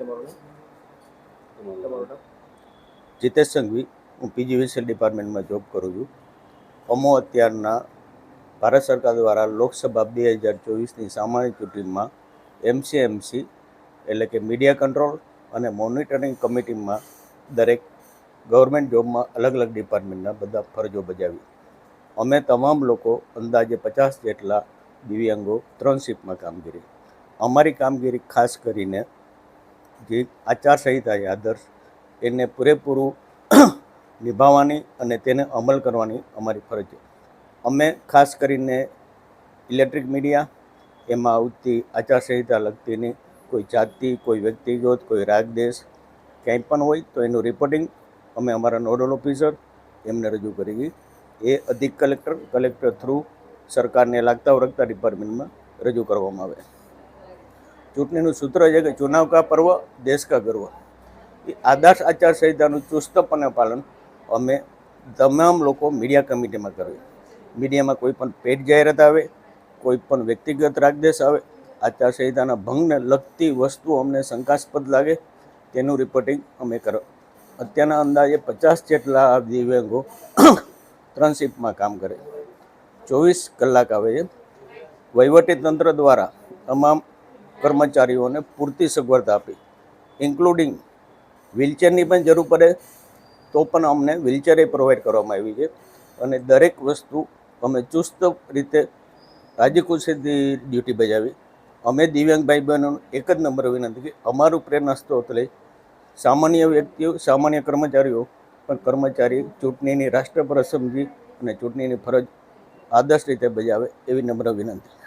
તમારું જીતેશ સંઘવી. હું PGVCL ડિપાર્ટમેન્ટમાં job કરું છું. અમો અત્યારના ભારત સરકાર દ્વારા લોકસભા બે હજાર ચોવીસની સામાન્ય ચૂંટણીમાં એમસીએમસી એટલે કે મીડિયા કંટ્રોલ અને મોનિટરિંગ કમિટીમાં દરેક ગવર્મેન્ટ જોબમાં અલગ અલગ ડિપાર્ટમેન્ટના બધા ફરજો બજાવી. અમે તમામ લોકો અંદાજે પચાસ જેટલા દિવ્યાંગો ત્રણ શિફ્ટમાં કામગીરી. અમારી કામગીરી ખાસ કરીને જે આચારસંહિતા છે, આદર્શ, એને પૂરેપૂરું નિભાવવાની અને તેને અમલ કરવાની અમારી ફરજ છે. અમે ખાસ કરીને ઇલેક્ટ્રિક મીડિયા, એમાં આવતી આચારસંહિતા લગતીની કોઈ જાતિ, કોઈ વ્યક્તિગત, કોઈ રાજદેશ ક્યાંય પણ હોય તો એનું રિપોર્ટિંગ અમે અમારા નોડલ ઓફિસર એમને રજૂ કરી. એ અધિક કલેક્ટર કલેક્ટર થ્રુ સરકારને લાગતા વળગતા ડિપાર્ટમેન્ટમાં રજૂ કરવામાં આવે. ચૂંટણીનું સૂત્ર છે કે ચુનાવ કા પર્વ, દેશ કા ગર્વ. એ આદર્શ આચારસંહિતાનું ચુસ્તપણે પાલન અમે તમામ લોકો મીડિયા કમિટીમાં કરીએ. મીડિયામાં કોઈ પણ પેટ જાહેરાત આવે, કોઈ પણ વ્યક્તિગત રાગદેશ આવે, આચારસંહિતાના ભંગને લગતી વસ્તુ અમને શંકાસ્પદ લાગે, તેનું રિપોર્ટિંગ અમે કરો. અત્યારના અંદાજે પચાસ જેટલા દિવ્યાંગો ત્રણ શિફ્ટમાં કામ કરે. ચોવીસ કલાક આવે છે. વહીવટી તંત્ર દ્વારા તમામ કર્મચારીઓને પૂરતી સગવડતા આપી. ઇન્ક્લુડિંગ વ્હીલચેરની પણ જરૂર પડે, તો પણ અમને વ્હીલચેરે પ્રોવાઈડ કરવામાં આવી છે. અને દરેક વસ્તુ અમે ચુસ્ત રીતે રાજી ખુશીથી ડ્યુટી બજાવી. અમે દિવ્યાંગ ભાઈ બહેનોનો એક જ નંબર વિનંતી કે અમારું પ્રેરણા સ્ત્રોત લઈ સામાન્ય વ્યક્તિઓ, સામાન્ય કર્મચારીઓ પણ કર્મચારી ચૂંટણીની રાષ્ટ્રપર સમજી અને ચૂંટણીની ફરજ આદર્શ રીતે બજાવે એવી નમ્ર વિનંતી.